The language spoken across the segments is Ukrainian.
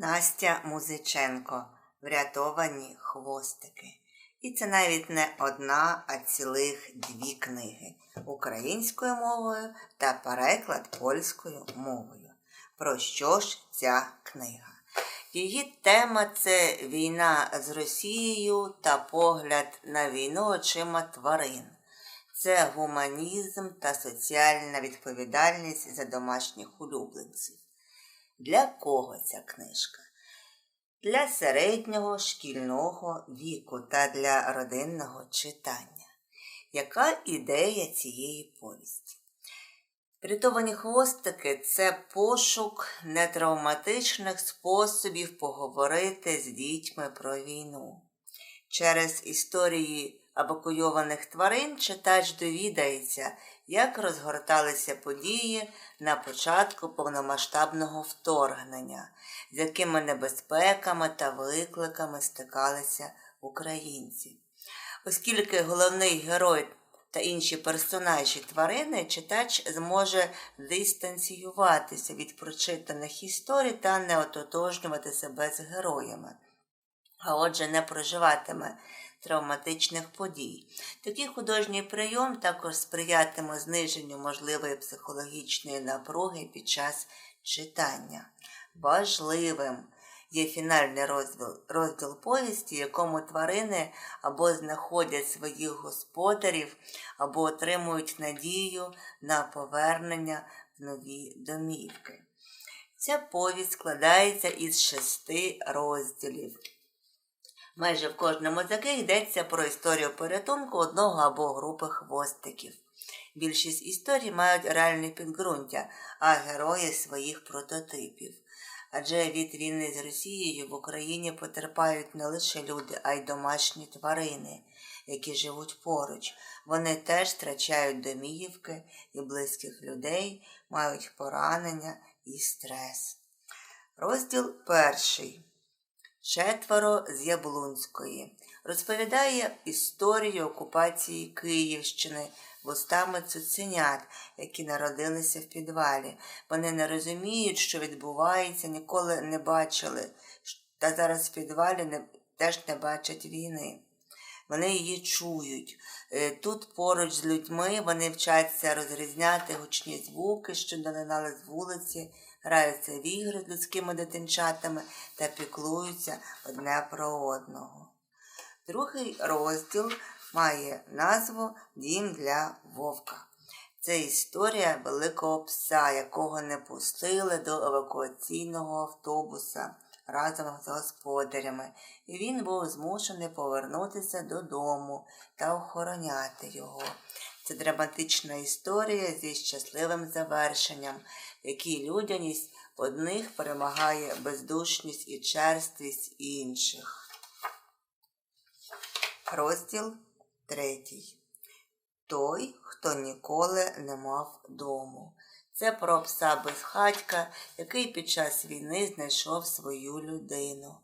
Настя Музиченко Врятовані хвостики. І це навіть не одна, а цілих дві книги українською мовою та переклад польською мовою. Про що ж ця книга? Її тема це війна з Росією та погляд на війну очима тварин. Це гуманізм та соціальна відповідальність за домашніх улюбленців. Для кого ця книжка? Для середнього шкільного віку та для родинного читання. Яка ідея цієї повісті? Врятовані хвостики це пошук нетравматичних способів поговорити з дітьми про війну. Через історії евакуйованих тварин читач довідається, як розгорталися події на початку повномасштабного вторгнення, з якими небезпеками та викликами стикалися українці. Оскільки головний герой та інші персонажі тварини читач зможе дистанціюватися від прочитаних історій та не ототожнювати себе з героями, а отже, не проживатиме травматичних подій. Такий художній прийом також сприятиме зниженню можливої психологічної напруги під час читання. Важливим є фінальний розділ, розділ повісті, якому тварини або знаходять своїх господарів, або отримують надію на повернення в нові домівки. Ця повість складається із шести розділів. Майже в кожному з яких йдеться про історію порятунку одного або групи хвостиків. Більшість історій мають реальне підґрунтя, а герої своїх прототипів. Адже від війни з Росією в Україні потерпають не лише люди, а й домашні тварини, які живуть поруч. Вони теж втрачають домівки і близьких людей, мають поранення і стрес. Розділ перший. Четверо з Яблунської розповідає історію окупації Київщини вустами цуценят, які народилися в підвалі. Вони не розуміють, що відбувається, ніколи не бачили, та зараз в підвалі не, теж не бачать війни. Вони її чують. Е, тут поруч з людьми вони вчаться розрізняти гучні звуки, що долинали з вулиці, граються в ігри з людськими дитинчатами та піклуються одне про одного. Другий розділ має назву Дім для вовка. Це історія великого пса, якого не пустили до евакуаційного автобуса разом з господарями, і він був змушений повернутися додому та охороняти його. Це драматична історія зі щасливим завершенням, в якій людяність одних перемагає бездушність і черствість інших. Розділ третій. Той, хто ніколи не мав дому. Це про пса безхатька, який під час війни знайшов свою людину.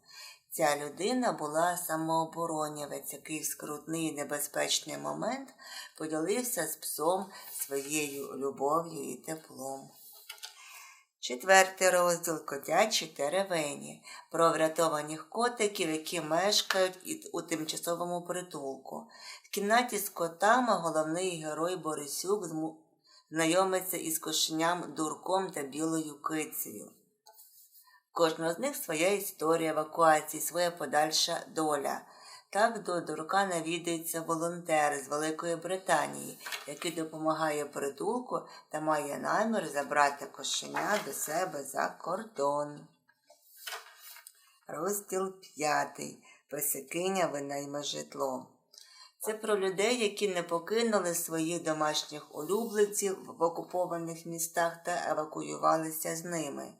Ця людина була самооборонівець, який в скрутний і небезпечний момент поділився з псом своєю любов'ю і теплом. Четвертий розділ котячі теревені про врятованих котиків, які мешкають у тимчасовому притулку. В кімнаті з котами головний герой Борисюк знайомиться із кошеням дурком та білою кицею. Кожного з них своя історія евакуації, своя подальша доля. Так до дурка навідується волонтер з Великої Британії, який допомагає притулку та має намір забрати кошеня до себе за кордон. Розділ п'ятий. Песикиня винайме житло. Це про людей, які не покинули своїх домашніх улюбленців в окупованих містах та евакуювалися з ними.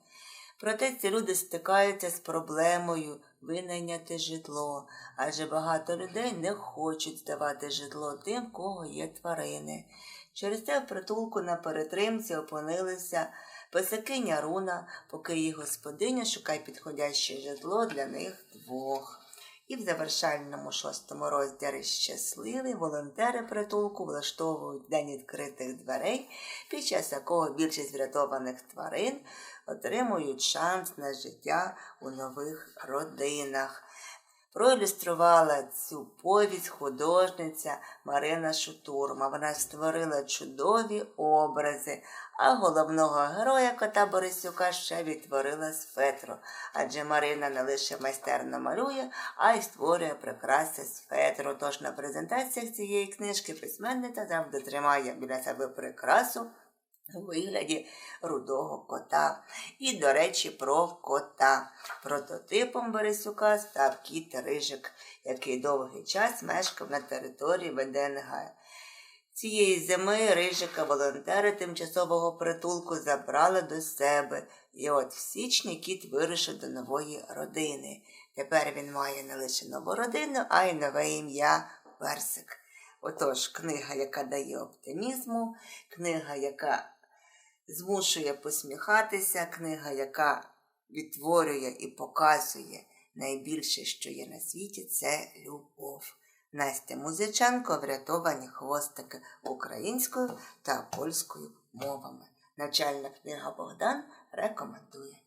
Проте ці люди стикаються з проблемою винайняти житло, адже багато людей не хочуть здавати житло тим, кого є тварини. Через це в притулку на перетримці опинилися писакиня Руна, поки її господиня шукає підходяще житло для них двох. І в завершальному шостому розділі щасливі волонтери притулку влаштовують день відкритих дверей, під час якого більшість врятованих тварин отримують шанс на життя у нових родинах. Проілюструвала цю повість художниця Марина Шутурма. Вона створила чудові образи, а головного героя кота Борисюка ще відтворила з фетру. Адже Марина не лише майстерно малює, а й створює прикраси з фетру. Тож на презентаціях цієї книжки письменниця завжди тримає біля себе прикрасу у вигляді рудого кота. І, до речі, про кота. Прототипом Борисюка став кіт Рижик, який довгий час мешкав на території ВДНГ. Цієї зими Рижика волонтери тимчасового притулку забрали до себе, і от в січні кіт вирушив до нової родини. Тепер він має не лише нову родину, а й нове ім'я Персик. Отож, книга, яка дає оптимізму, книга, яка змушує посміхатися, книга, яка відтворює і показує найбільше, що є на світі, це любов. Настя Музиченко врятовані хвостики українською та польською мовами. Навчальна книга Богдан рекомендує.